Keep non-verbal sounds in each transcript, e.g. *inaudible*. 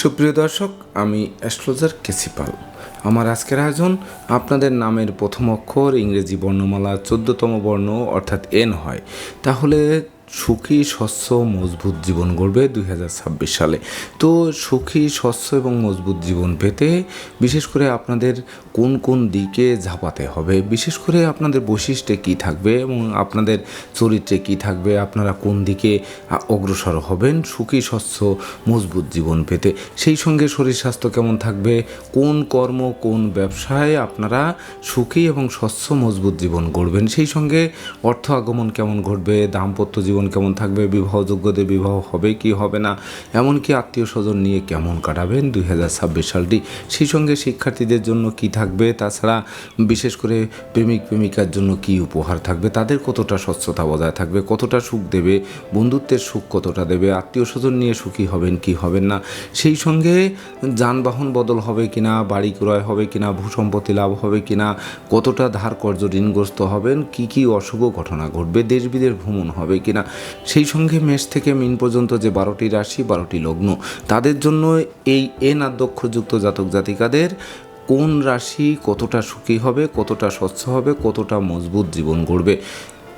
সুপ্রিয় দর্শক, আমি অ্যাস্ট্রোলজার কেসিপাল আমার আজকের আয়োজন আপনাদের নামের প্রথম অক্ষর ইংরেজি বর্ণমালা চোদ্দতম বর্ণ অর্থাৎ এন হয়। তাহলে সুখী, স্বচ্ছ, মজবুত জীবন গড়বে দুই হাজার ছাব্বিশ সালে। তো সুখী, স্বচ্ছ এবং মজবুত জীবন পেতে বিশেষ করে আপনাদের কোন কোন দিকে ঝাঁপাতে হবে? বিশেষ করে আপনাদের বৈশিষ্ট্যে কী থাকবে এবং আপনাদের চরিত্রে কী থাকবে? আপনারা কোন দিকে অগ্রসর হবেন? সুখী, স্বচ্ছ, মজবুত জীবন পেতে সেই সঙ্গে শরীর স্বাস্থ্য কেমন থাকবে? কোন কর্ম, কোন ব্যবসায় আপনারা সুখী এবং স্বচ্ছ, মজবুত জীবন গড়বেন? সেই সঙ্গে অর্থ আগমন কেমন ঘটবে? দাম্পত্য জীবন কেমন থাকবে, বিবাহযোগ্যদের বিবাহ হবে কি হবে না, এমনকি আত্মীয় স্বজন নিয়ে কেমন কাটাবেন দুই হাজার ছাব্বিশ সালটি, সেই সঙ্গে শিক্ষার্থীদের জন্য কি থাকবে, তাছাড়া বিশেষ করে প্রেমিক, প্রেমিকার জন্য কি উপহার থাকবে, তাদের কতটা স্বচ্ছতা বজায় থাকবে, কতটা সুখ দেবে, বন্ধুত্বের সুখ কতটা দেবে আত্মীয় স্বজন নিয়ে সুখী হবেন কি হবেন না, সেই সঙ্গে যানবাহন বদল হবে কিনা, বাড়ি ক্রয় হবে কিনা, ভূসম্পত্তি লাভ হবে কিনা, কতটা ধার কর্য ঋণগ্রস্ত হবেন, কি কি অশুভ ঘটনা ঘটবে, দেশ বিদেশ ভ্রমণ হবে কিনা সেই সঙ্গে মেষ থেকে মিন পর্যন্ত যে বারোটি রাশি, বারোটি লগ্ন, তাদের জন্য এই এন আধ্যক্ষযুক্ত জাতক জাতিকাদের কোন রাশি কতটা সুখী হবে, কতটা স্বচ্ছ হবে, কতটা মজবুত জীবন গড়বে?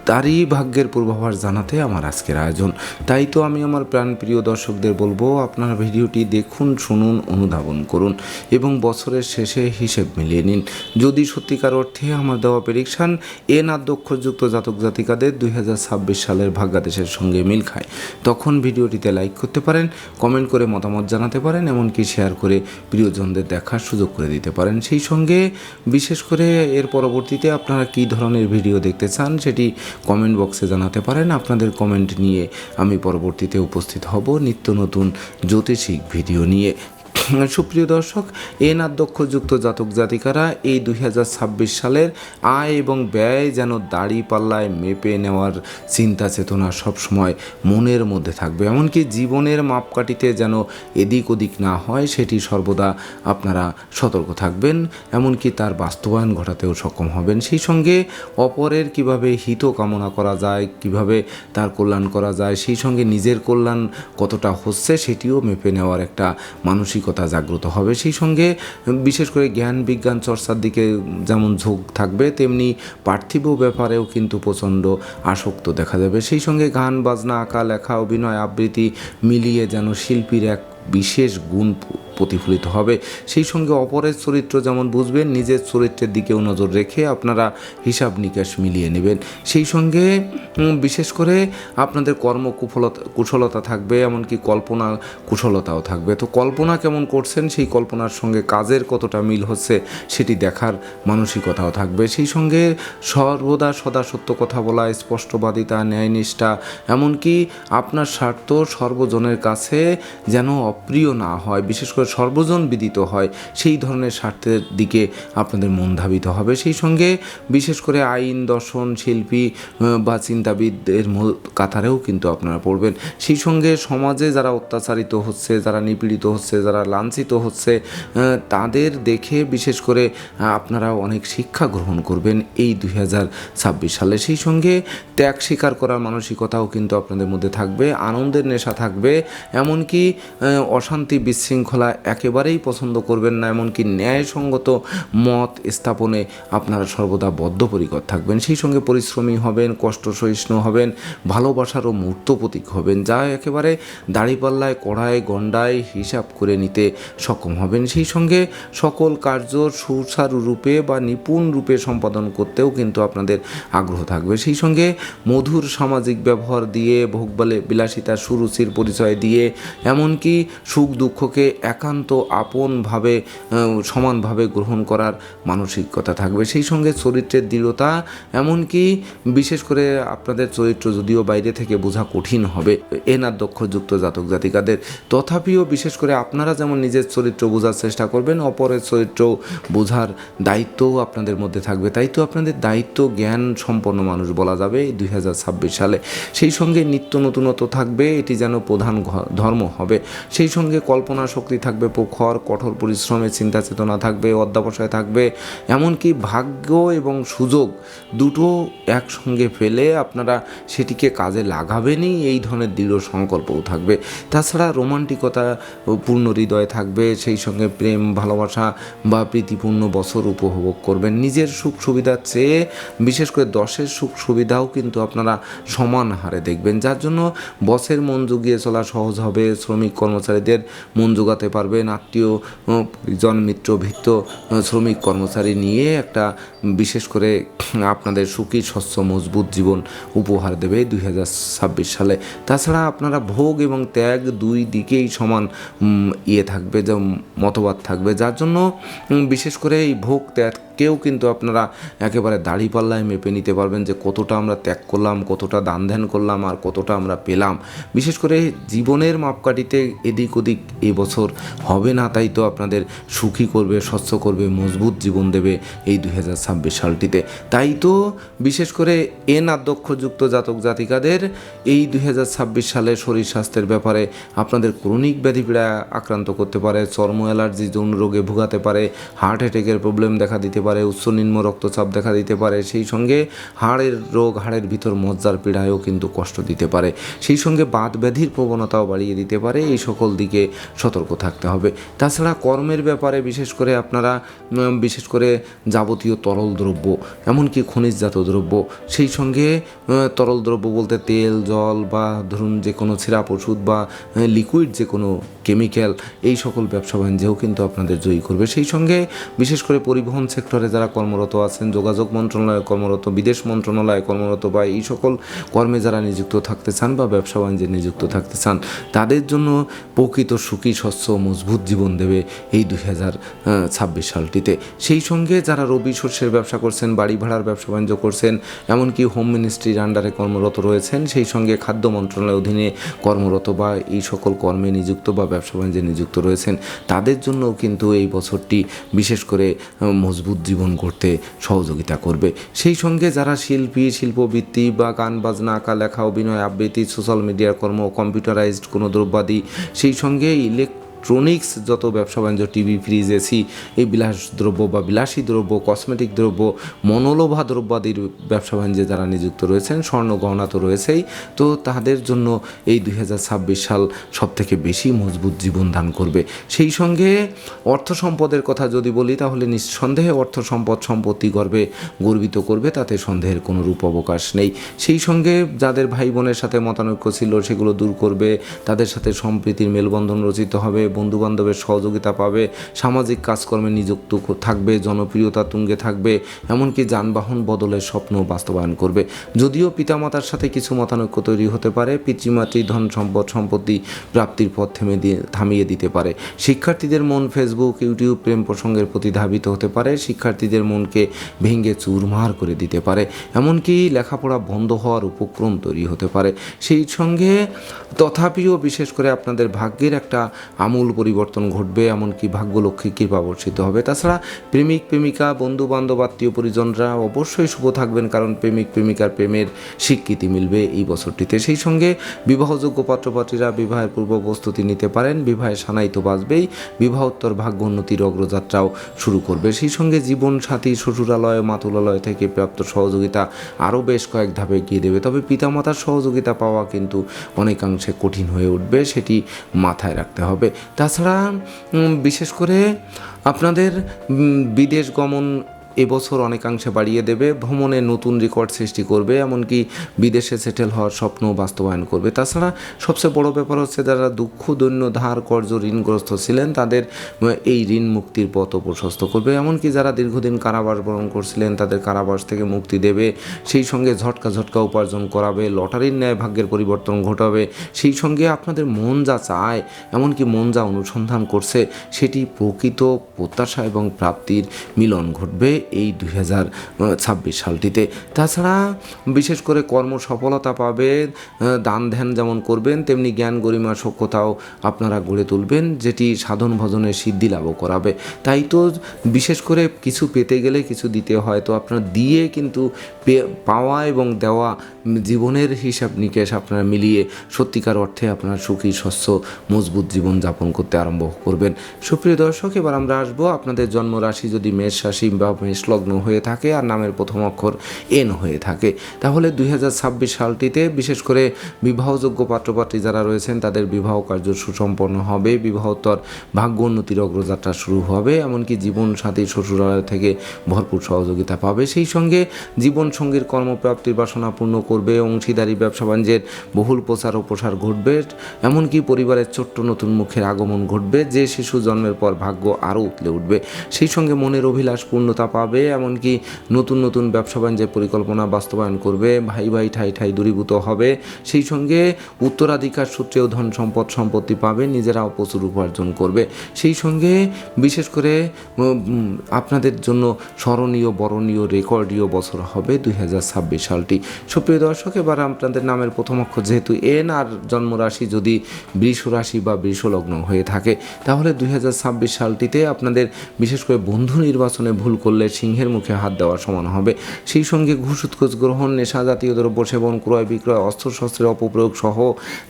তারই ভাগ্যের পূর্বাভাস জানাতে আমার আজকের আয়োজন। তাই তো আমি আমার প্রাণপ্রিয় দর্শকদের বলব, আপনারা ভিডিওটি দেখুন, শুনুন, অনুধাবন করুন এবং বছরের শেষে হিসেব মিলিয়ে নিন। যদি সত্যিকার অর্থে আমার দেওয়া প্রেডিকশান এ নাদ্যক্ষযুক্ত জাতক জাতিকাদের দুই হাজার ছাব্বিশ সালের ভাগ্যাদেশের সঙ্গে মিল খায়। তখন ভিডিওটিতে লাইক করতে পারেন কমেন্ট করে মতামত জানাতে পারেন, এমনকি শেয়ার করে প্রিয়জনদের দেখার সুযোগ করে দিতে পারেন। সেই সঙ্গে বিশেষ করে এর পরবর্তীতে আপনারা কী ধরনের ভিডিও দেখতে চান, সেটি কমেন্ট বক্সে জানাতে পারেন। আপনাদের কমেন্ট নিয়ে আমি পরবর্তীতে উপস্থিত হব নিত্য নতুন জ্যোতিষিক ভিডিও নিয়ে। সুপ্রিয় দর্শক এন আধ্যক্ষযুক্ত জাতক জাতিকারা এই দুই হাজার ছাব্বিশ সালের আয় এবং ব্যয় যেন দাড়ি পাল্লায় মেপে নেওয়ার চিন্তা চেতনা সবসময় মনের মধ্যে থাকবে। এমনকি জীবনের মাপকাঠিতে যেন এদিক ওদিক না হয়, সেটি সর্বদা আপনারা সতর্ক থাকবেন। এমনকি তার বাস্তবায়ন ঘটাতেও সক্ষম হবেন। সেই সঙ্গে অপরের কীভাবে হিত কামনা করা যায়, কীভাবে তার কল্যাণ করা যায়, সেই সঙ্গে নিজের কল্যাণ কতটা হচ্ছে, সেটিও মেপে নেওয়ার একটা মানসিকতা জাগ্রত হবে। সেই সঙ্গে বিশেষ করে জ্ঞান, বিজ্ঞান চর্চার দিকে যেমন ঝোঁক থাকবে, তেমনি পার্থিব ব্যাপারেও কিন্তু প্রচণ্ড আসক্ত দেখা যাবে। সেই সঙ্গে গান, বাজনা, আঁকা, লেখা, অভিনয়, আবৃত্তি মিলিয়ে যেন শিল্পীর এক বিশেষ গুণ প্রতিফলিত হবে। সেই সঙ্গে অপরের চরিত্র যেমন বুঝবেন, নিজের চরিত্রের দিকেও নজর রেখে আপনারা হিসাব নিকাশ মিলিয়ে নেবেন। সেই সঙ্গে বিশেষ করে আপনাদের কর্ম কুফলতা, কুশলতা থাকবে, এমনকি কল্পনা কুশলতাও থাকবে। তো কল্পনা কেমন করছেন, সেই কল্পনার সঙ্গে কাজের কতটা মিল হচ্ছে, সেটি দেখার মানসিকতাও থাকবে। সেই সঙ্গে সর্বদা সদা সত্য কথা বলা, স্পষ্টবাদিতা, ন্যায়নিষ্ঠা, এমনকি আপনার স্বার্থ সর্বজনের কাছে যেন অপ্রিয় না হয়, বিশেষ করে সর্বজন বিদিত হয়, সেই ধরনের স্বার্থের দিকে আপনাদের মন ধাবিত হবে। সেই সঙ্গে বিশেষ করে আইন, দর্শন, শিল্পী বা চিন্তাবিদদের মূল কাতারেও কিন্তু আপনারা পড়বেন। সেই সঙ্গে সমাজে যারা অত্যাচারিত হচ্ছে, যারা নিপীড়িত হচ্ছে, যারা লাঞ্ছিত হচ্ছে তাদের দেখে বিশেষ করে আপনারা অনেক শিক্ষা গ্রহণ করবেন এই দু হাজার ছাব্বিশ সালে। সেই সঙ্গে ত্যাগ স্বীকার করার মানসিকতাও কিন্তু আপনাদের মধ্যে থাকবে, আনন্দের নেশা থাকবে, এমনকি অশান্তি বিশৃঙ্খলা একেবারেই পছন্দ করবেন না, এমনকি ন্যায়সঙ্গত মত স্থাপনে আপনারা সর্বদা বদ্ধপরিকর থাকবেন। সেই সঙ্গে পরিশ্রমী হবেন কষ্ট সহিষ্ণু হবেন ভালোবাসারও মূর্ত প্রতীক হবেন, যা একেবারে দাড়িপাল্লায়, কড়ায়, গণ্ডায় হিসাব করে নিতে সক্ষম হবেন। সেই সঙ্গে সকল কার্য সুচারু রূপে বা নিপুণ রূপে সম্পাদন করতেও কিন্তু আপনাদের আগ্রহ থাকবে। সেই সঙ্গে মধুর সামাজিক ব্যবহার দিয়ে, ভোগবালে বিলাসিতার সুরুচির পরিচয় দিয়ে, এমনকি সুখ দুঃখকে একান্ত আপনভাবে সমানভাবে গ্রহণ করার মানসিকতা থাকবে। সেই সঙ্গে চরিত্রের দৃঢ়তা, এমনকি বিশেষ করে আপনাদের চরিত্র যদিও বাইরে থেকে বোঝা কঠিন হবে, এনার দক্ষযুক্ত জাতক জাতিকাদের। তথাপিও বিশেষ করে আপনারা যেমন নিজের চরিত্র বোঝার চেষ্টা করবেন, অপরের চরিত্র বোঝার দায়িত্বও আপনাদের মধ্যে থাকবে। তাই তো আপনাদের দায়িত্ব জ্ঞান সম্পন্ন মানুষ বলা যাবে দুই সালে। সেই সঙ্গে নিত্য নতুনত্ব থাকবে, এটি যেন প্রধান ধর্ম হবে। সেই সঙ্গে কল্পনা শক্তি থাকবে, প্রখর, কঠোর পরিশ্রমের চিন্তা চেতনা থাকবে, অধ্যাবসায় থাকবে, এমনকি ভাগ্য এবং সুযোগ দুটো একসঙ্গে ফেলে আপনারা সেটিকে কাজে লাগাবেনই, এই ধরনের দৃঢ় সংকল্পও থাকবে। তাছাড়া রোমান্টিকতা পূর্ণ হৃদয় থাকবে, সেই সঙ্গে প্রেম, ভালোবাসা বা প্রীতিপূর্ণ বছর উপভোগ করবেন। নিজের সুখ সুবিধার চেয়ে বিশেষ করে দশের সুখ সুবিধাও কিন্তু আপনারা সমান হারে দেখবেন, যার জন্য বসের মন জুগিয়ে চলা সহজ হবে, শ্রমিক কর্মচারীদের মন জোগাতে পারবেন। আত্মীয় পরিজন মিত্র ভিত্ত শ্রমিক, কর্মচারী নিয়ে একটা বিশেষ করে আপনাদের সুখী, স্বচ্ছ, মজবুত জীবন উপহার দেবে দুই হাজার ছাব্বিশ সালে। তাছাড়া আপনারা ভোগ এবং ত্যাগ দুই দিকেই সমান ইয়ে থাকবে, যে, মতবাদ থাকবে। যার জন্য বিশেষ করে এই ভোগ, ত্যাগকেও কিন্তু আপনারা একেবারে দাড়িপাল্লায় মেপে নিতে পারবেন যে, কতটা আমরা ত্যাগ করলাম, কতটা দান ধ্যান করলাম, আর কতটা আমরা পেলাম। বিশেষ করে জীবনের মাপকাঠিতে এদিক ওদিক এবছর হবে না, তাই তো আপনাদের সুখী করবে, স্বচ্ছ করবে, মজবুত জীবন দেবে এই দুই হাজার ছাব্বিশ সালটিতে। তাই তো বিশেষ করে এন আধ্যক্ষযুক্ত জাতক জাতিকাদের এই দুই হাজার ছাব্বিশ সালে শরীর স্বাস্থ্যের ব্যাপারে আপনাদের ক্রনিক ব্যাধি পীড়া আক্রান্ত করতে পারে, চর্ম অ্যালার্জি, যৌন রোগে ভোগাতে পারে, হার্ট অ্যাটেকের প্রবলেম দেখা দিতে পারে, উচ্চ নিম্ন রক্তচাপ দেখা দিতে পারে, সেই সঙ্গে হাড়ের রোগ, হাড়ের ভিতর মজ্জার পীড়ায়ও কিন্তু কষ্ট দিতে পারে। সেই সঙ্গে বাত ব্যাধির প্রবণতাও বাড়িয়ে দিতে পারে, এই সকল দিকে সতর্ক থাকতে হবে। তাছাড়া কর্মের ব্যাপারে বিশেষ করে আপনারা বিশেষ করে যাবতীয় তরল দ্রব্য, এমনকি খনিজজাত দ্রব্য, সেই সঙ্গে তরল দ্রব্য বলতে তেল, জল বা ধরুন যে কোনো ছেঁড়া ওষুধ বা লিকুইড যে কোনো কেমিক্যাল এই সকল ব্যবসা বাণিজ্যেও কিন্তু আপনাদের জয়ী করবে। সেই সঙ্গে বিশেষ করে পরিবহন সেক্টরে যারা কর্মরত আছেন, যোগাযোগ মন্ত্রণালয়ে কর্মরত, বিদেশ মন্ত্রণালয়ে কর্মরত বা এই সকল কর্মে যারা নিযুক্ত থাকতে চান বা ব্যবসা বাণিজ্যে নিযুক্ত থাকতে চান, তাদের জন্য প্রকৃত সুখী, স্বচ্ছ, মজবুত জীবন দেবে এই দুই হাজার ছাব্বিশ সালটিতে। সেই সঙ্গে যারা রবি শস্যের ব্যবসা করছেন, বাড়ি ভাড়ার ব্যবসা বাণিজ্য করছেন, এমনকি হোম মিনিস্ট্রির আন্ডারে কর্মরত রয়েছেন, সেই সঙ্গে খাদ্য মন্ত্রণালয়ের অধীনে কর্মরত বা এই সকল কর্মে নিযুক্ত বা ব্যবসা বাণিজ্যে নিযুক্ত রয়েছেন, তাদের জন্যও কিন্তু এই বছরটি বিশেষ করে মজবুত জীবন করতে সহযোগিতা করবে। সেই সঙ্গে যারা শিল্পী, শিল্পবৃত্তি বা গান, বাজনা, আঁকা, লেখা, অভিনয়, আবৃত্তি সোশ্যাল মিডিয়ার কর্ম কম্পিউটারাইজড কোনো দ্রব্যাদি, সেই সঙ্গে ইলেকট্রনিক্স যত ব্যবসা বাণিজ্য টিভি ফ্রিজ এসি এই বিলাস দ্রব্য বা বিলাসী দ্রব্য কসমেটিক দ্রব্য, মনোলোভা দ্রব্যাদির ব্যবসা বাণিজ্যে যারা নিযুক্ত রয়েছেন, স্বর্ণ গহনা তো রয়েছেই, তো তাদের জন্য এই দুই হাজার ছাব্বিশ সাল সব থেকে বেশি মজবুত জীবন দান করবে। সেই সঙ্গে অর্থ সম্পদের কথা যদি বলি, তাহলে নিঃসন্দেহে অর্থ সম্পদ সম্পত্তি গর্বে গর্বিত করবে, তাতে সন্দেহের কোনো রূপ অবকাশ নেই। সেই সঙ্গে যাদের ভাই বোনের সাথে মতানৈক্য ছিল, সেগুলো দূর করবে, তাদের সাথে সম্প্রীতির মেলবন্ধন রচিত হবে বন্ধু বান্ধবের সহযোগিতা পাবে, সামাজিক কাজকর্মে নিযুক্ত থাকবে, জনপ্রিয়তা তুঙ্গে থাকবে, এমনকি যানবাহন বদলের স্বপ্ন বাস্তবায়ন করবে। যদিও পিতামাতার সাথে কিছু মতানৈক্য তৈরি হতে পারে, পিতৃমাতৃ ধন সম্পদ, সম্পত্তি প্রাপ্তির পথ থেমে দিয়ে থামিয়ে দিতে পারে। শিক্ষার্থীদের মন ফেসবুক ইউটিউব প্রেম প্রসঙ্গের প্রতি ধাবিত হতে পারে, শিক্ষার্থীদের মনকে ভেঙে চুরমার করে দিতে পারে। এমনকি লেখাপড়া বন্ধ হওয়ার উপক্রম তৈরি হতে পারে। সেই সঙ্গে তথাপিও বিশেষ করে আপনাদের ভাগ্যের একটা আমূল পরিবর্তন ঘটবে, এমনকি ভাগ্যলক্ষ্মী কৃপা বর্ষিত হবে। তাছাড়া প্রেমিক, প্রেমিকা বন্ধু বান্ধব আত্মীয় পরিজনরা অবশ্যই শুভ থাকবেন, কারণ প্রেমিক, প্রেমিকার প্রেমের স্বীকৃতি মিলবে এই বছরটিতে। সেই সঙ্গে বিবাহযোগ্য পাত্রপাত্রীরা বিবাহের পূর্ব প্রস্তুতি নিতে পারেন, বিবাহে সানাই তো বাজবেই, বিবাহোত্তর ভাগ্য উন্নতির অগ্রযাত্রাও শুরু করবে। সেই সঙ্গে জীবন সাথী শ্বশুরালয়, মাতুলালয় থেকে প্রাপ্ত সহযোগিতা আরও বেশ কয়েক ধাপে এগিয়ে দেবে। তবে পিতামাতার সহযোগিতা পাওয়া কিন্তু অনেকাংশে কঠিন হয়ে উঠবে, সেটি মাথায় রাখতে হবে। তাছাড়া বিশেষ করে আপনাদের বিদেশ গমন এবছর অনেকাংশে বাড়িয়ে দেবে, ভ্রমণে নতুন রেকর্ড সৃষ্টি করবে, এমনকি বিদেশে সেটেল হওয়ার স্বপ্ন বাস্তবায়ন করবে। তাছাড়া সবচেয়ে বড় ব্যাপার হচ্ছে যারা দুঃখ, দৈন্য, ধার কর্য ঋণগ্রস্ত ছিলেন, তাদের এই ঋণ মুক্তির পথ প্রশস্ত করবে। এমনকি যারা দীর্ঘদিন কারাবাস বরণ করছিলেন, তাদের কারাবাস থেকে মুক্তি দেবে, সেই সঙ্গে ঝটকা ঝটকা উপার্জন করাবে, লটারির ন্যায় ভাগ্যের পরিবর্তন ঘটাবে। সেই সঙ্গে আপনাদের মন যা চায়, এমনকি মন যা অনুসন্ধান করছে, সেটি প্রকৃত প্রত্যাশা এবং প্রাপ্তির মিলন ঘটবে। এই দুই হাজার ছাব্বিশ সালটিতে। তাছাড়া বিশেষ করে কর্ম সফলতা পাবে আহ, দান ধ্যান যেমন করবেন তেমনি জ্ঞান গরিমা সক্ষতাও আপনারা গড়ে তুলবেন যেটি সাধন ভজনের সিদ্ধি লাভও করাবে। তাই তো বিশেষ করে কিছু পেতে গেলে কিছু দিতে হয় তো আপনার দিয়ে কিন্তু পাওয়া এবং দেওয়া জীবনের হিসাব নিকেশ আপনারা মিলিয়ে সত্যিকার অর্থে আপনার সুখী স্বচ্ছ মজবুত জীবন যাপন করতে আরম্ভ করবেন। সুপ্রিয় দর্শক এবার আমরা আসব আপনাদের জন্মরাশি যদি মেষ রাশি বা মেষ লগ্ন হয়ে থাকে আর নামের প্রথম অক্ষর এন হয়ে থাকে। তাহলে দুই হাজার ছাব্বিশ সালটিতে বিশেষ করে বিবাহযোগ্য পাত্রপাত্রী যারা রয়েছেন, তাদের বিবাহ কার্য সুসম্পন্ন হবে, বিবাহোত্তর ভাগ্য উন্নতির অগ্রযাত্রা শুরু হবে, এমনকি জীবন সাথী শ্বশুরালয় থেকে ভরপুর সহযোগিতা পাবে। সেই সঙ্গে জীবন সঙ্গীর কর্মপ্রাপ্তির বাসনা পূর্ণ করবে, অংশীদারি, ব্যবসা বাণিজ্যের বহুল প্রচার ও প্রসার ঘটবে, এমনকি পরিবারের ছোট্ট নতুন মুখের আগমন ঘটবে, যে শিশু জন্মের পর ভাগ্য আরও উতলে উঠবে। সেই সঙ্গে মনের অভিলাষ, পূর্ণতা পাবে। এমনকি নতুন নতুন ব্যবসা বাণিজ্যের পরিকল্পনা বাস্তবায়ন করবে, ভাই ভাই ঠাই ঠাই দূরীভূত হবে। সেই সঙ্গে উত্তরাধিকার সূত্রেও ধন সম্পদ সম্পত্তি পাবে, নিজেরাও প্রচুর উপার্জন করবে। সেই সঙ্গে বিশেষ করে আপনাদের জন্য স্মরণীয়, বরণীয়, রেকর্ডীয় বছর হবে দুই হাজার ছাব্বিশ সালটি। সুপ্রিয় দর্শক, এবার আপনাদের নামের প্রথম অক্ষর যেহেতু এন, আর জন্মরাশি যদি বৃষ রাশি বা বৃষ লগ্ন হয়ে থাকে, তাহলে দুই হাজার ছাব্বিশ সালটিতে আপনাদের বিশেষ করে বন্ধু নির্বাচনে ভুল করলে সিংহের মুখে হাত দেওয়া সমান হবে। সেই সঙ্গে ঘুষ গ্রহণ, নেশা জাতীয় দ্রব্য সেবন, ক্রয় বিক্রয়, অস্ত্রশস্ত্রের অপপ্রয়োগ সহ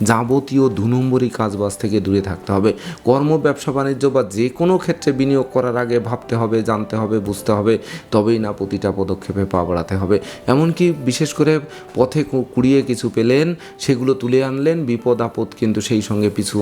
যাবতীয় দু নম্বরই কাজবাজ থেকে দূরে থাকতে হবে। কর্ম, ব্যবসা, বাণিজ্য বা যে কোনো ক্ষেত্রে বিনিয়োগ করার আগে ভাবতে হবে, জানতে হবে, বুঝতে হবে, তবেই না প্রতিটা পদক্ষেপে পা বাড়াতে হবে। এমনকি বিশেষ করে পথে কুড়িয়ে কিছু পেলেন, সেগুলো তুলে আনলেন, বিপদ আপদ কিন্তু সেই সঙ্গে পিছু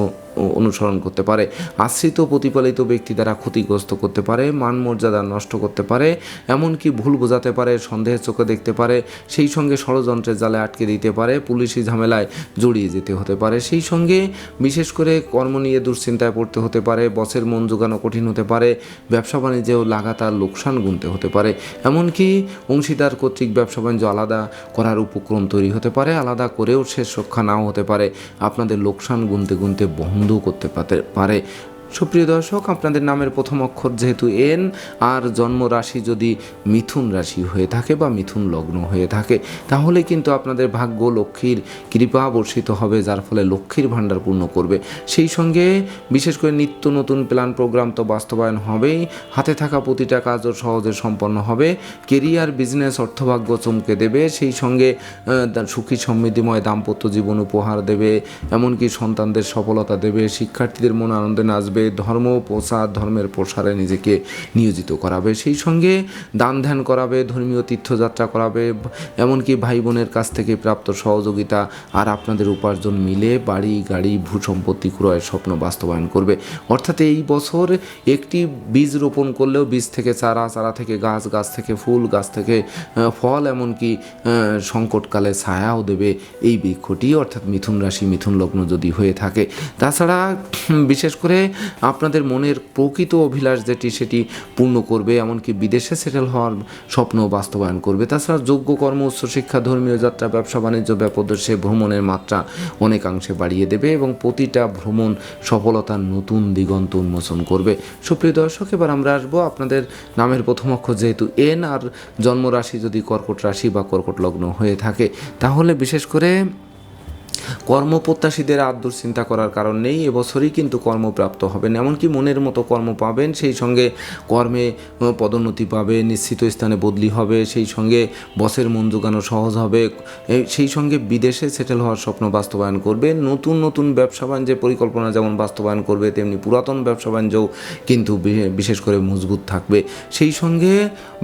অনুসরণ করতে পারে। আশ্রিত প্রতিপালিত ব্যক্তি দ্বারা ক্ষতিগ্রস্ত করতে পারে মান মর্যাদা নষ্ট করতে পারে, এমনকি ভুল বোঝাতে পারে, সন্দেহের চোখে দেখতে পারে, সেই সঙ্গে ষড়যন্ত্রের জালে আটকে দিতে পারে, পুলিশি ঝামেলায় জড়িয়ে যেতে হতে পারে। সেই সঙ্গে বিশেষ করে কর্ম নিয়ে দুশ্চিন্তায় পড়তে হতে পারে, বসের মন জোগানো কঠিন হতে পারে, ব্যবসা বাণিজ্যেও লাগাতার লোকসান গুনতে হতে পারে। এমনকি অংশীদার কর্তৃক ব্যবসা বাণিজ্য আলাদা করার উপক্রম তৈরি হতে পারে, আলাদা করেও শেষ রক্ষা নাও হতে পারে। আপনাদের লোকসান গুনতে গুনতে বন্ধ করতে পাতে- পারে। সুপ্রিয় দর্শক, আপনাদের নামের প্রথম অক্ষর যেহেতু এন, আর জন্ম রাশি যদি মিথুন রাশি হয়ে থাকে বা মিথুন লগ্ন হয়ে থাকে, তাহলে কিন্তু আপনাদের ভাগ্য লক্ষ্মীর কৃপা বর্ষিত হবে, যার ফলে লক্ষ্মীর ভাণ্ডার পূর্ণ করবে। সেই সঙ্গে বিশেষ করে নিত্য নতুন প্ল্যান প্রোগ্রাম তো বাস্তবায়ন হবেই, হাতে থাকা প্রতিটা কাজও সহজে সম্পন্ন হবে, কেরিয়ার, বিজনেস, অর্থভাগ্য চমকে দেবে, সেই সঙ্গে সুখী, সমৃদ্ধিময়, দাম্পত্য জীবন উপহার দেবে, এমনকি সন্তানদের সফলতা দেবে, শিক্ষার্থীদের মন আনন্দে নাচবে ধর্ম প্রসার ধর্মের প্রসারে নিজেকে নিয়োজিত করাবে। সেই সঙ্গে দান ধ্যান করাবে, ধর্মীয় তীর্থযাত্রা করাবে, এমনকি ভাই বোনের কাছ থেকে প্রাপ্ত সহযোগিতা আর আপনাদের উপার্জন মিলে বাড়ি, গাড়ি ভূ সম্পত্তি ক্রয়ের স্বপ্ন বাস্তবায়ন করবে। অর্থাৎ এই বছর একটি বীজ রোপণ করলেও বীজ থেকে চারা চারা থেকে গাছ গাছ থেকে ফুল, গাছ থেকে ফল, এমনকি সংকটকালে ছায়াও দেবে এই বৃক্ষটি। অর্থাৎ মিথুন রাশি, মিথুন লগ্ন যদি হয়ে থাকে। তাছাড়া বিশেষ করে আপনাদের মনের প্রকৃত অভিলাষ যেটি সেটি পূর্ণ করবে, এমনকি বিদেশে সেটেল হওয়ার স্বপ্ন বাস্তবায়ন করবে। তাছাড়া যোগ্য কর্ম উচ্চশিক্ষা ধর্মীয়, যাত্রা, ব্যবসা, বাণিজ্য ব্যাপদেশে ভ্রমণের মাত্রা অনেকাংশে বাড়িয়ে দেবে এবং প্রতিটা ভ্রমণ সফলতার নতুন দিগন্ত উন্মোচন করবে। সুপ্রিয় দর্শক, এবার আমরা আসব আপনাদের নামের প্রথম অক্ষর যেহেতু এন আর জন্মরাশি যদি কর্কট রাশি বা কর্কট লগ্ন হয়ে থাকে, তাহলে বিশেষ করে কর্মপ্রত্যাশীদের আর চিন্তা করার কারণ নেই, এবছরই কিন্তু কর্মপ্রাপ্ত হবেন। এমনকি মনের মতো কর্ম পাবেন, সেই সঙ্গে কর্মে পদোন্নতি পাবে, নিশ্চিত স্থানে বদলি হবে, সেই সঙ্গে বসের মন জোগানো সহজ হবে সেই সঙ্গে বিদেশে সেটেল হওয়ার স্বপ্ন বাস্তবায়ন করবে, নতুন নতুন ব্যবসা বাণিজ্যের পরিকল্পনা যেমন বাস্তবায়ন করবে, তেমনি পুরাতন ব্যবসা বাণিজ্যও কিন্তু বিশেষ করে মজবুত থাকবে। সেই সঙ্গে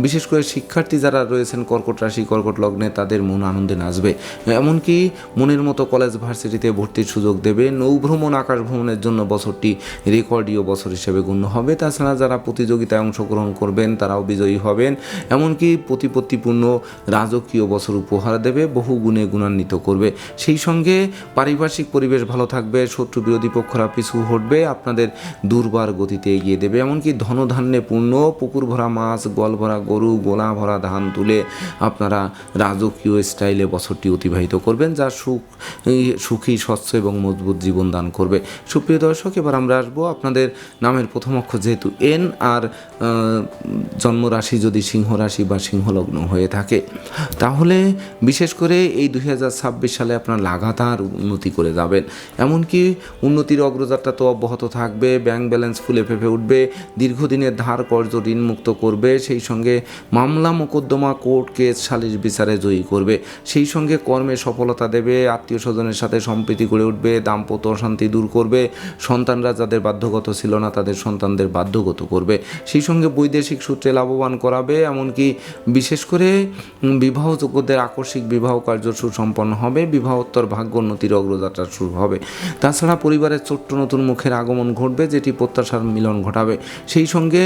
বিশেষ করে শিক্ষার্থী যারা রয়েছেন, কর্কট রাশি, কর্কট লগ্নে, তাদের মন আনন্দে নাচবে। এমনকি মনের মতো কলেজ ভার্সিটিতে ভর্তির সুযোগ দেবে। নৌভ্রমণ আকাশ ভ্রমণের জন্য বছরটি রেকর্ডীয় বছর হিসেবে গণ্য হবে। তাছাড়া যারা প্রতিযোগিতায় অংশগ্রহণ করবেন, তারাও বিজয়ী হবেন। এমনকি প্রতিপত্তিপূর্ণ রাজকীয় বছর উপহার দেবে, বহু গুণে গুণান্বিত করবে। সেই সঙ্গে পারিপার্শ্বিক পরিবেশ ভালো থাকবে, শত্রু বিরোধী পক্ষরা পিছু হটবে, আপনাদের দুর্বার গতিতে এগিয়ে দেবে। এমনকি ধনধান্যে পূর্ণ পুকুর ভরা মাছ গল ভরা গরু, গোলা ভরা ধান তুলে আপনারা রাজকীয় স্টাইলে বছরটি অতিবাহিত করবেন, যা সুখ সুখী, স্বচ্ছ এবং মজবুত জীবন দান করবে। সুপ্রিয় দর্শক, এবার আমরা আসব আপনাদের নামের প্রথম অক্ষর যেহেতু এন, আর জন্মরাশি যদি সিংহ রাশি বা সিংহলগ্ন হয়ে থাকে, তাহলে বিশেষ করে এই দুই হাজার ছাব্বিশ সালে আপনার লাগাতার উন্নতি করে যাবেন। এমনকি উন্নতির অগ্রযাত্রা তো অব্যাহত থাকবে, ব্যাংক ব্যালেন্স ফুলে ফেপে উঠবে, দীর্ঘদিনের ধার কর্জ ঋণ মুক্ত করবে, সেই সঙ্গে মামলা মোকদ্দমা কোর্ট কেস সালিশ বিচারে জয়ী করবে, সেই সঙ্গে কর্মে সফলতা দেবে, আত্মীয় স্বজনের সাথে সম্প্রীতি গড়ে উঠবে, দাম্পত্য অশান্তি দূর করবে, সন্তানরা যাদের বাধ্যগত ছিল না তাদের সন্তানদের বাধ্যগত করবে। সেই সঙ্গে বৈদেশিক সূত্রে লাভবান করাবে, এমনকি বিশেষ করে বিবাহযোগ্যদের আকস্মিক বিবাহ কার্য সুসম্পন্ন হবে, বিবাহোত্তর ভাগ্য উন্নতির অগ্রযাত্রা শুরু হবে। তাছাড়া পরিবারের ছোট্ট নতুন মুখের আগমন ঘটবে, যেটি প্রত্যাশার মিলন ঘটাবে। সেই সঙ্গে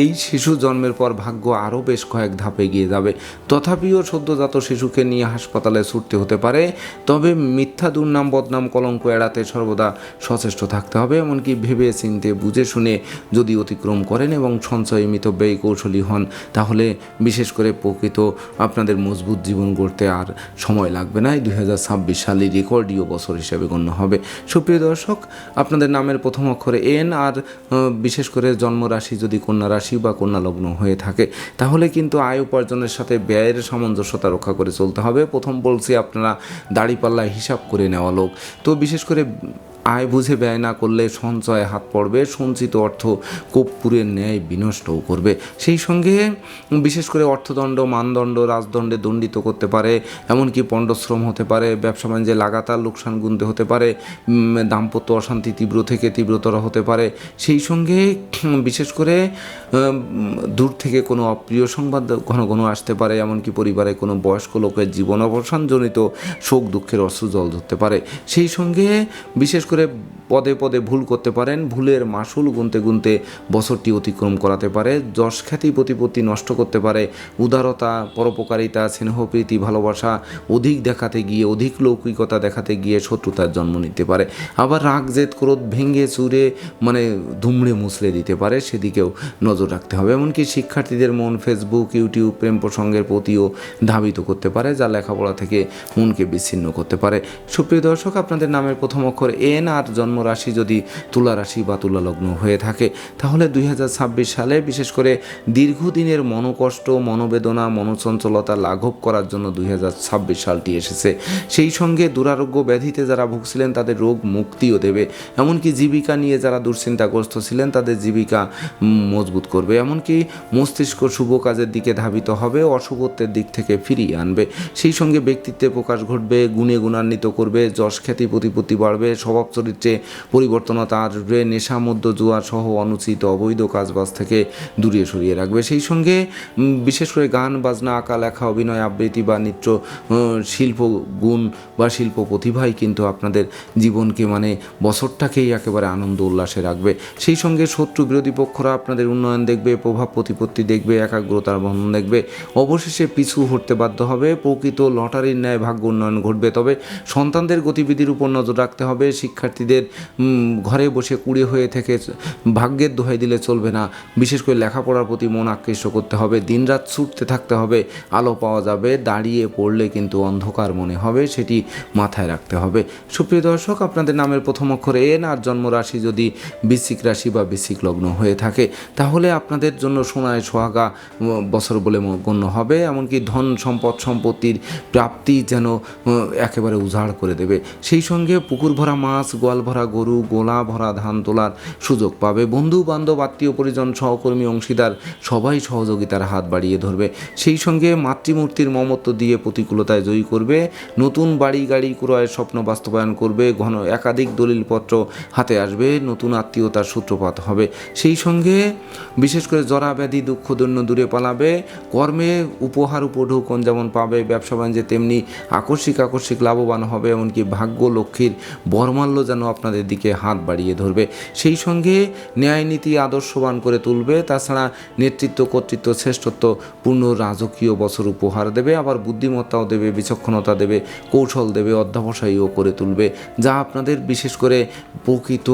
এই শিশু জন্মের পর ভাগ্য আরও বেশ কয়েক ধাপে এগিয়ে যাবে। তথাপিও সদ্যজাত শিশুকে নিয়ে হাসপাতালে ছুটতে হতে পারে, তবে মিথ্যা, দুর্নাম, বদনাম, কলঙ্ক এড়াতে সর্বদা সচেষ্ট থাকতে হবে। এমনকি ভেবে চিনতে, বুঝে শুনে যদি অতিক্রম করেন এবং সঞ্চয় মিতব্যয়ী কৌশলী হন, তাহলে বিশেষ করে প্রকৃত আপনাদের মজবুত জীবন গড়তে আর সময় লাগবে না। এই দুই হাজার ছাব্বিশ সালে রেকর্ডীয় বছর হিসেবে গণ্য হবে। সুপ্রিয় দর্শক, আপনাদের নামের প্রথম অক্ষরে এন আর বিশেষ করে জন্মরাশি যদি কন্যা রাশি বা কন্যা লগ্ন হয়ে থাকে, তাহলে কিন্তু আয় উপার্জনের সাথে ব্যয়ের সামঞ্জস্যতা রক্ষা করে চলতে হবে। প্রথম বলছি আপনারা দাড়িপাল্লায় হিসাব করে নেওয়া লোক। তো বিশেষ করে আয় বুঝে ব্যয় না করলে সঞ্চয়ে হাত পড়বে, সঞ্চিত অর্থ কর্পূরের ন্যায় বিনষ্টও করবে। সেই সঙ্গে বিশেষ করে অর্থদণ্ড, মানদণ্ড, রাজদণ্ডে দণ্ডিত করতে পারে, এমনকি পণ্ডশ্রম হতে পারে, ব্যবসা বাণিজ্যে লাগাতার লোকসান গুনতে হতে পারে দাম্পত্য অশান্তি তীব্র থেকে তীব্রতর হতে পারে। সেই সঙ্গে বিশেষ করে দূর থেকে কোনো অপ্রিয় সংবাদ ঘন ঘন আসতে পারে, এমনকি পরিবারে কোনো বয়স্ক লোকের জীবন অবসানজনিত শোক, দুঃখের অশ্রু জল ধরতে পারে। সেই সঙ্গে বিশেষ করে পদে পদে ভুল করতে পারেন, ভুলের মাসুল গুনতে গুনতে বছরটি অতিক্রম করাতে পারে, যশ খ্যাতি প্রতিপত্তি নষ্ট করতে পারে, উদারতা, পরোপকারিতা স্নেহপ্রীতি ভালোবাসা অধিক দেখাতে গিয়ে, অধিক লৌকিকতা দেখাতে গিয়ে শত্রুতার জন্ম নিতে পারে। আবার রাগ, জেদ, ক্রোধ ভেঙে চুরে মানে ধুমড়ে মুছড়ে দিতে পারে, সেদিকেও নজর রাখতে হবে। এমনকি শিক্ষার্থীদের মন ফেসবুক ইউটিউব প্রেম প্রসঙ্গের প্রতিও ধাবিত করতে পারে, যা লেখাপড়া থেকে মনকে বিচ্ছিন্ন করতে পারে। সুপ্রিয় দর্শক, আপনাদের নামের প্রথম অক্ষর এন আর জন্ম রাশি যদি তুলা রাশি বা তুলা লগ্ন হয়ে থাকে, তাহলে দুই হাজার ছাব্বিশ সালে বিশেষ করে দীর্ঘদিনের মনোকষ্ট, মনোবেদনা, মনোচঞ্চলতা লাঘব করার জন্য দুই হাজার ছাব্বিশ সালটি এসেছে। সেই সঙ্গে দুরারোগ্য ব্যাধিতে যারা ভুগছিলেন, তাদের রোগ মুক্তিও দেবে। এমনকি জীবিকা নিয়ে যারা দুশ্চিন্তাগ্রস্ত ছিলেন, তাদের জীবিকা মজবুত করবে। এমনকি মস্তিষ্ক শুভ কাজের দিকে ধাবিত হবে, অশুভত্বের দিক থেকে ফিরিয়ে আনবে। সেই সঙ্গে ব্যক্তিত্বে প্রকাশ ঘটবে, গুণে গুণান্বিত করবে, যশ খ্যাতি প্রতিপত্তি বাড়বে, স্বভাব চরিত্রে পরিবর্তনতা আসবে নেশা মধ্য জুয়া সহ অনুচিত অবৈধ কাজবাজ থেকে দূরিয়ে সরিয়ে রাখবে। সেই সঙ্গে বিশেষ করে গান, বাজনা, আঁকা, লেখা, অভিনয়, আবৃত্তি বা নৃত্য শিল্প গুণ বা শিল্প প্রতিভাই কিন্তু আপনাদের জীবনকে মানে বছরটাকেই একেবারে আনন্দ উল্লাসে রাখবে। সেই সঙ্গে শত্রু বিরোধী পক্ষরা আপনাদের উন্নয়ন দেখবে, প্রভাব প্রতিপত্তি দেখবে, একাগ্রতার বন্ধন দেখবে। অবশেষে পিছু হটতে বাধ্য হবে। প্রকৃত লটারির ন্যায় ভাগ্য উন্নয়ন ঘটবে। তবে সন্তানদের গতিবিধির উপর নজর রাখতে হবে। শিক্ষার্থীদের ঘরে বসে কুড়ে হয়ে থেকে ভাগ্যের দোহাই দিলে চলবে না। বিশেষ করে লেখাপড়ার প্রতি মন আকৃষ্ট করতে হবে। দিনরাত ছুটতে থাকতে হবে। আলো পাওয়া যাবে। দাঁড়িয়ে পড়লে কিন্তু অন্ধকার মনে হবে। সেটি মাথায় রাখতে হবে। সুপ্রিয় দর্শক, আপনাদের নামের প্রথম অক্ষর এন আর জন্মরাশি যদি বৃশ্চিক রাশি বা বৃশ্চিক লগ্ন হয়ে থাকে, তাহলে আপনাদের জন্য সোনায় সোহাগা বছর বলে গণ্য হবে। এমনকি ধন সম্পদ সম্পত্তির প্রাপ্তি যেন একেবারে উজাড় করে দেবে। সেই সঙ্গে পুকুর ভরা মাছ গোয়াল ভরা গরু গোলা ভরা ধান তোলার সুযোগ পাবে। বন্ধু বান্ধব আত্মীয়, পরিজন, সহকর্মী, অংশীদার সবাই সহযোগিতার হাত বাড়িয়ে ধরবে। সেই সঙ্গে মাতৃমূর্তির মমত্ব দিয়ে প্রতিকূলতায় জয়ী করবে। নতুন বাড়ি, গাড়ি ক্রয়ের স্বপ্ন বাস্তবায়ন করবে। ঘন একাধিক দলিলপত্র হাতে আসবে। নতুন আত্মীয়তার সূত্রপাত হবে। সেই সঙ্গে বিশেষ করে জরা ব্যাধি, দুঃখ, দৈন্য দূরে পালাবে। কর্মে উপহার উপঢৌকন যেমন পাবে, ব্যবসা বাণিজ্যে তেমনি আকস্মিক আকস্মিক লাভবান হবে। এমনকি ভাগ্য লক্ষ্মীর বর্মাল্য যেন আপনাদের দিকে হাত বাড়িয়ে ধরবে। সেই সঙ্গে ন্যায় নীতি আদর্শবান করে তুলবে, তাছাড়া নেতৃত্ব, কর্তৃত্ব, শ্রেষ্ঠত্ব, পূর্ণ রাজকীয় বছর উপহার দেবে, আবার বুদ্ধিমত্তাও দেবে, বিচক্ষণতা দেবে, কৌশল দেবে, অধ্যাবসায়ীও করে তুলবে। যা আপনাদের বিশেষ করে প্রকৃত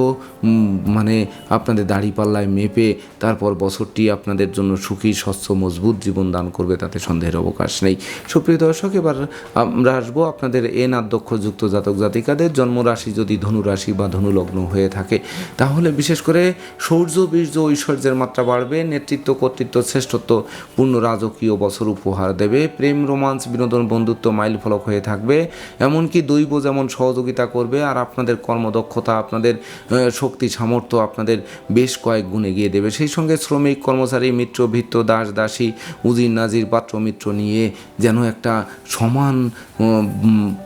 মানে আপনাদের দাড়িপাল্লায় মেপে তারপর বছরটি আপনাদের জন্য সুখী, স্বচ্ছ, মজবুত জীবন দান করবে, তাতে সন্দেহের অবকাশ নেই। সুপ্রিয় দর্শক, এবার আমরা আসব আপনাদের এ আধ্যক্ষ অক্ষরযুক্ত জাতক জাতিকাদের জন্মরাশি যদি ধনুরাশি বা ধনুলগ্ন হয়ে থাকে, তাহলে বিশেষ করে শৌর্য বীর্য, ঐশ্বর্যের মাত্রা বাড়বে, নেতৃত্ব, কর্তৃত্ব, শ্রেষ্ঠত্ব, পূর্ণ রাজকীয় বছর উপহার দেবে, প্রেম, রোমান্স, বিনোদন, বন্ধুত্ব মাইল ফলক হয়ে থাকবে, এমনকি দৈব যেমন সহযোগিতা করবে, আর আপনাদের কর্মদক্ষতা, আপনাদের শক্তি, সামর্থ্য আপনাদের বেশ কয়েক গুণ এগিয়ে দেবে। সেই সঙ্গে শ্রমিক, কর্মচারী, মিত্র, ভিত্ত, দাস, দাসী, উজির, নাজির, পাত্র, মিত্র নিয়ে যেন একটা সমান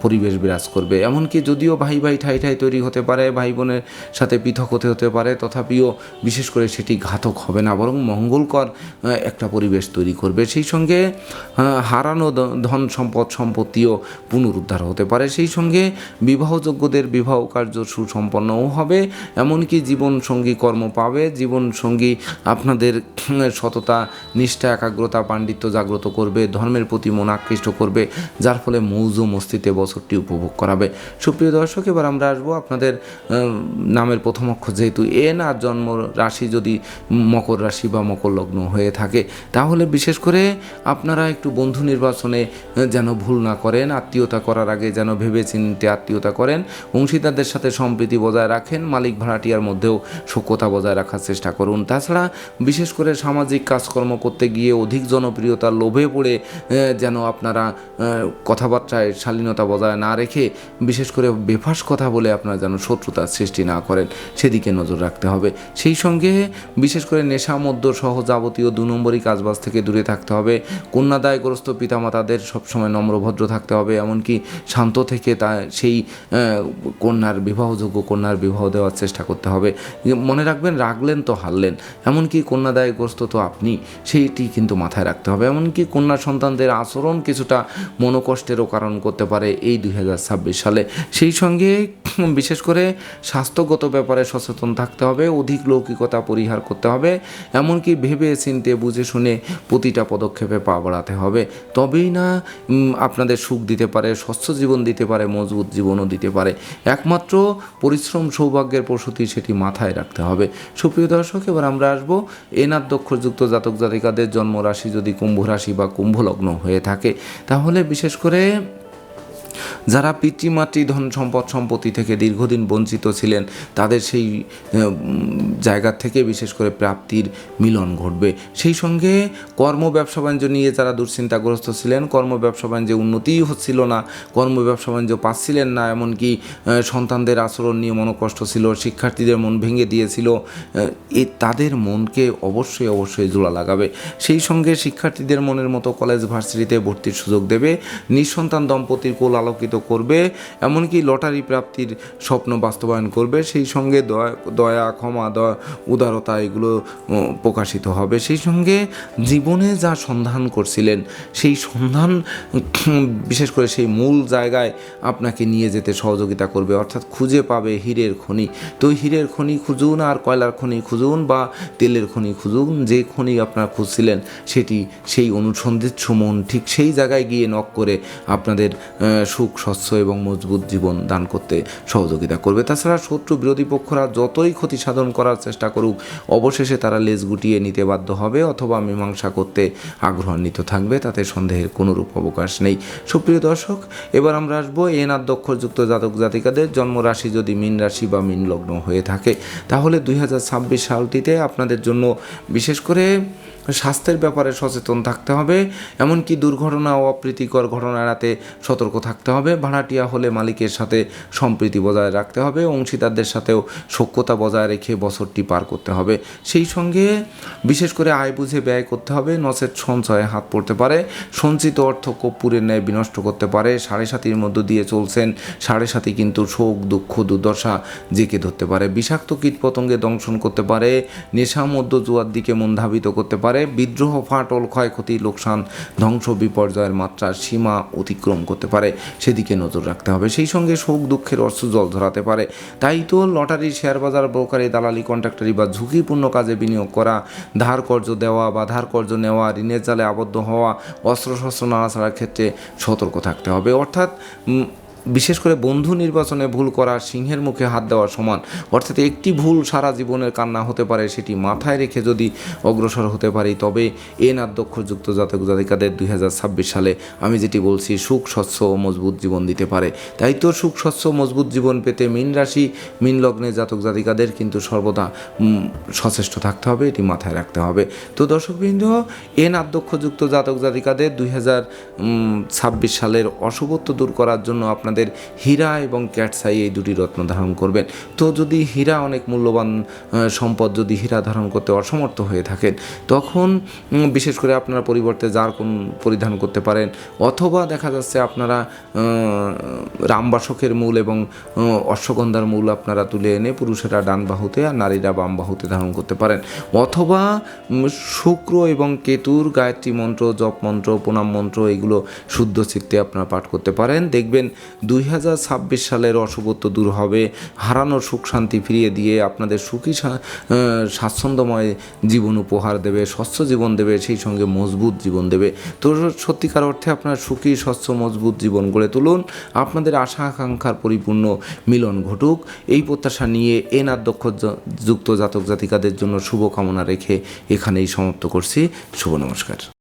পরিবেশ বিরাজ করবে। এমনকি যদিও ভাই ভাই ঠাই ঠাই তৈরি হতে পারে, ভাই বোনের সাথে পৃথক হতে হতে পারে, তথাপিও বিশেষ করে সেটি ঘাতক হবে না, বরং মঙ্গলকর একটা পরিবেশ তৈরি করবে। সেই সঙ্গে হারানো ধন সম্পদ সম্পত্তিও পুনরুদ্ধার হতে পারে। সেই সঙ্গে বিবাহযোগ্যদের বিবাহ কার্য সুসম্পন্নও হবে। এমনকি জীবন সঙ্গী কর্ম পাবে। জীবন সঙ্গী আপনাদের সততা, নিষ্ঠা, একাগ্রতা, পাণ্ডিত্য জাগ্রত করবে, ধর্মের প্রতি মন আকৃষ্ট করবে, যার ফলে মৌজ মস্তিতে বছরটি উপভোগ করাবে। সুপ্রিয় দর্শক, এবার আমরা আসব আপনাদের নামের প্রথম অক্ষর যেহেতু এন আর জন্ম রাশি যদি মকর রাশি বা মকর লগ্ন হয়ে থাকে, তাহলে বিশেষ করে আপনারা একটু বন্ধু নির্বাচনে যেন ভুল না করেন, আত্মীয়তা করার আগে যেন ভেবে চিনতে আত্মীয়তা করেন, অংশীদারদের সাথে সম্প্রীতি বজায় রাখেন, মালিক ভাড়াটিয়ার মধ্যেও সখ্যতা বজায় রাখার চেষ্টা করুন। তাছাড়া বিশেষ করে সামাজিক কাজকর্ম করতে গিয়ে অধিক জনপ্রিয়তার লোভে পড়ে যেন আপনারা কথাবার্তায় শালীনতা বজায় না রেখে বিশেষ করে বেফাস কথা বলে আপনারা যেন শত্রুতার সৃষ্টি না করেন, সেদিকে নজর রাখতে হবে। সেই সঙ্গে বিশেষ করে নেশা, মদ্য সহ যাবতীয় দু নম্বরই কাজবাজ থেকে দূরে থাকতে হবে। কন্যাদায়গ্রস্ত পিতামাতাদের সবসময় নম্রভদ্র থাকতে হবে, এমনকি শান্ত থেকে তা, সেই কন্যার বিবাহযোগ্য কন্যার বিবাহ দেওয়ার চেষ্টা করতে হবে। মনে রাখবেন, রাখলেন তো হারলেন। এমনকি কন্যাদায়গ্রস্ত তো আপনি, সেইটি কিন্তু মাথায় রাখতে হবে। এমনকি কন্যা সন্তানদের আচরণ কিছুটা মনোকষ্টেরও কারণ করতে পারে এই দুই হাজার সালে। সেই সঙ্গে বিশেষ করে স্বাস্থ্যগত ব্যাপারে সচেতন থাকতে হবে, অধিক লৌকিকতা পরিহার করতে হবে, এমনকি ভেবে চিনতে, বুঝে শুনে প্রতিটা পদক্ষেপে পা বাড়াতে হবে। তবেই না আপনাদের সুখ দিতে পারে, স্বচ্ছ জীবন দিতে পারে, মজবুত জীবনও দিতে পারে। একমাত্র পরিশ্রম সৌভাগ্যের প্রসূতি সেটি মাথায় রাখতে হবে। সুপ্রিয় দর্শক, এবার আমরা আসব এনার দক্ষযুক্ত জাতক জাতিকাদের জন্মরাশি, যদি কুম্ভ রাশি বা কুম্ভ লগ্ন হয়ে থাকে। তাহলে বিশেষ করে যারা পিতৃমাতৃ ধন সম্পদ সম্পত্তি থেকে দীর্ঘদিন বঞ্চিত ছিলেন, তাদের সেই জায়গা থেকে বিশেষ করে প্রাপ্তির মিলন ঘটবে। সেই সঙ্গে কর্ম ব্যবসা বাণিজ্য নিয়ে যারা দুশ্চিন্তাগ্রস্ত ছিলেন, কর্ম ব্যবসা বাণিজ্যে উন্নতিই হচ্ছিল না, কর্ম ব্যবসা বাণিজ্য পাচ্ছিলেন না, এমনকি সন্তানদের আচরণ নিয়ে মনোকষ্ট ছিল, শিক্ষার্থীদের মন ভেঙে দিয়েছিল, এ তাদের মনকে অবশ্যই অবশ্যই জোড়া লাগাবে। সেই সঙ্গে শিক্ষার্থীদের মনের মতো কলেজ, ভার্সিটিতে ভর্তির সুযোগ দেবে। নিঃসন্তান দম্পতির কোল আলোকিত করবে, এমনকি লটারি প্রাপ্তির স্বপ্ন বাস্তবায়ন করবে, সেই সঙ্গে দয়া দয়া, ক্ষমা, দয়া, উদারতা এগুলো প্রকাশিত হবে। সেই সঙ্গে জীবনে যা সন্ধান করছিলেন, সেই সন্ধান, *clears throat* বিশেষ করে সেই মূল জায়গায় আপনাকে নিয়ে যেতে সহযোগিতা করবে, অর্থাৎ খুঁজে পাবে হীরের খনি। তো হীরের খনি খুঁজুন আর কয়লার খনি খুঁজুন বা তেলের খনি খুঁজুন, যে খনি আপনারা খুঁজছিলেন, সেটি সেই অনুসন্ধিৎস মন ঠিক সেই জায়গায় গিয়ে নক করে আপনাদের সুখ, স্বচ্ছ এবং মজবুত জীবন দান করতে সহযোগিতা করবে। তাছাড়া শত্রু বিরোধী পক্ষরা যতই ক্ষতি সাধন করার চেষ্টা করুক, অবশেষে তারা লেজ গুটিয়ে নিতে বাধ্য হবে অথবা মীমাংসা করতে আগ্রহান্বিত থাকবে, তাতে সন্দেহের কোনোরূপ অবকাশ নেই। সুপ্রিয় দর্শক, এবার আমরা আসব এন আদক্ষরযুক্ত জাতক জাতিকাদের জন্মরাশি যদি মিন রাশি বা মিন লগ্ন হয়ে থাকে। তাহলে দুই হাজার ছাব্বিশ সালটিতে আপনাদের জন্য বিশেষ করে স্বাস্থ্যের ব্যাপারে সচেতন থাকতে হবে, এমনকি দুর্ঘটনা ও অপ্রীতিকর ঘটনা এড়াতে সতর্ক থাকতে হবে। ভাড়াটিয়া হলে মালিকের সাথে সম্প্রীতি বজায় রাখতে হবে, অংশীদারদের সাথেও সখ্যতা বজায় রেখে বছরটি পার করতে হবে। সেই সঙ্গে বিশেষ করে আয় বুঝে ব্যয় করতে হবে, নচেত সঞ্চয়ে হাত পড়তে পারে, সঞ্চিত অর্থ কর্পূরের ন্যায় বিনষ্ট করতে পারে, সাড়ে সাতির মধ্য দিয়ে চলছেন, সাড়ে সাতি কিন্তু শোক, দুঃখ, দুর্দশা জেঁকে ধরতে পারে। বিষাক্ত কীটপতঙ্গে দংশন করতে পারে, নেশা মধ্য জুয়ার দিকে মন ধাবিত করতে পারে বিদ্রোহ ফাটল ক্ষয়ক্ষতি, লোকসান, ধ্বংস, বিপর্যয়ের মাত্রা সীমা অতিক্রম করতে পারে। সেদিকে নজর রাখতে হবে। সেই সঙ্গে শোক, দুঃখের অর্থ জল ধরাতে পারে। তাই তো লটারি শেয়ার বাজার ব্রোকারি দালালি, কন্ট্রাক্টারি বা ঝুঁকিপূর্ণ কাজে বিনিয়োগ করা ধার কর্জ দেওয়া বা ধার কর্জ নেওয়া, ঋণের জালে আবদ্ধ হওয়া, অস্ত্রশস্ত্র নাড়াছাড়ার ক্ষেত্রে সতর্ক থাকতে হবে। অর্থাৎ বিশেষ করে বন্ধু নির্বাচনে ভুল করা সিংহের মুখে হাত দেওয়ার সমান। অর্থাৎ একটি ভুল সারা জীবনের কান্না হতে পারে, সেটি মাথায় রেখে যদি অগ্রসর হতে পারি, তবে এন আধ্যক্ষযুক্ত জাতক জাতিকাদের দুই হাজার ছাব্বিশ সালে আমি যেটি বলছি, সুখ, স্বচ্ছ ও মজবুত জীবন দিতে পারে। তাই তো সুখ, স্বচ্ছ মজবুত জীবন পেতে মিন রাশি, মিন লগ্নে জাতক জাতিকাদের কিন্তু সর্বদা সচেষ্ট থাকতে হবে, এটি মাথায় রাখতে হবে। তো দর্শকবৃন্দ এন আধ্যক্ষযুক্ত জাতক জাতিকাদের দুই হাজার ছাব্বিশ সালের অশুভত্ব দূর করার জন্য আপনাদের হীরা এবং ক্যাটসাই এই দুটি রত্ন ধারণ করবেন। তো যদি হীরা অনেক মূল্যবান সম্পদ যদি হীরা ধারণ করতে অসমর্থ হয়ে থাকেন, তখন বিশেষ করে আপনারা পরিবর্তে যার কোন পরিধান করতে পারেন, অথবা দেখা যাচ্ছে আপনারা রামবাসকের মূল এবং অশ্বগন্ধার মূল আপনারা তুলে এনে পুরুষেরা ডান বাহুতে আর নারীরা বাম বাহুতে ধারণ করতে পারেন। অথবা শুক্র এবং কেতুর গায়ত্রী মন্ত্র, জপ মন্ত্র, প্রণাম মন্ত্র, এগুলো শুদ্ধ চিত্তে আপনারা পাঠ করতে পারেন। দেখবেন দুই হাজার ছাব্বিশ সালের অশুভত্ব দূর হবে। হারানোর সুখ শান্তি ফিরিয়ে দিয়ে আপনাদের সুখী স্বাচ্ছন্দ্যময় জীবন উপহার দেবে, স্বচ্ছ জীবন দেবে, সেই সঙ্গে মজবুত জীবন দেবে। তো সত্যিকার অর্থে আপনার সুখী, স্বচ্ছ, মজবুত জীবন গড়ে তুলুন। আপনাদের আশা, আকাঙ্ক্ষার পরিপূর্ণ মিলন ঘটুক। এই প্রত্যাশা নিয়ে এন আধ্যক্ষ যুক্ত জাতক জাতিকাদের জন্য শুভকামনা রেখে এখানেই সমাপ্ত করছি। শুভ নমস্কার।